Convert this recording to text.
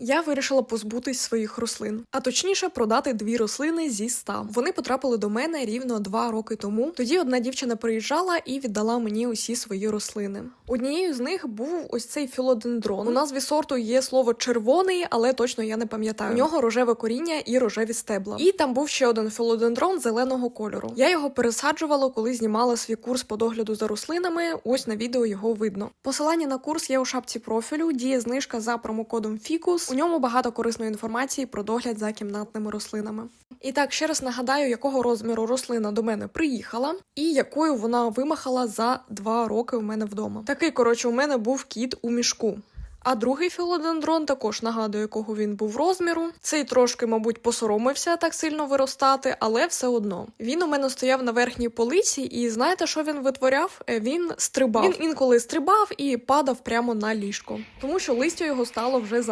Я вирішила позбутись своїх рослин, а точніше продати дві рослини зі ста. Вони потрапили до мене рівно два роки тому. Тоді одна дівчина приїжджала і віддала мені усі свої рослини. Однією з них був ось цей філодендрон. У назві сорту є слово червоний, але точно я не пам'ятаю. У нього рожеве коріння і рожеві стебла. І там був ще один філодендрон зеленого кольору. Я його пересаджувала, коли знімала свій курс по догляду за рослинами. Ось на відео його видно. Посилання на курс є у шапці профілю. Діє знижка за промокодом FICUS. У ньому багато корисної інформації про догляд за кімнатними рослинами. І так, ще раз нагадаю, якого розміру рослина до мене приїхала, і якою вона вимахала за два роки у мене вдома. Такий, коротше, у мене був кіт у мішку. А другий філодендрон також нагадую, якого він був розміру. Цей трошки, мабуть, посоромився так сильно виростати, але все одно. Він у мене стояв на верхній полиці, і знаєте, що він витворяв? Е, Він стрибав. Він інколи стрибав і падав прямо на ліжко, тому що листя його стало вже за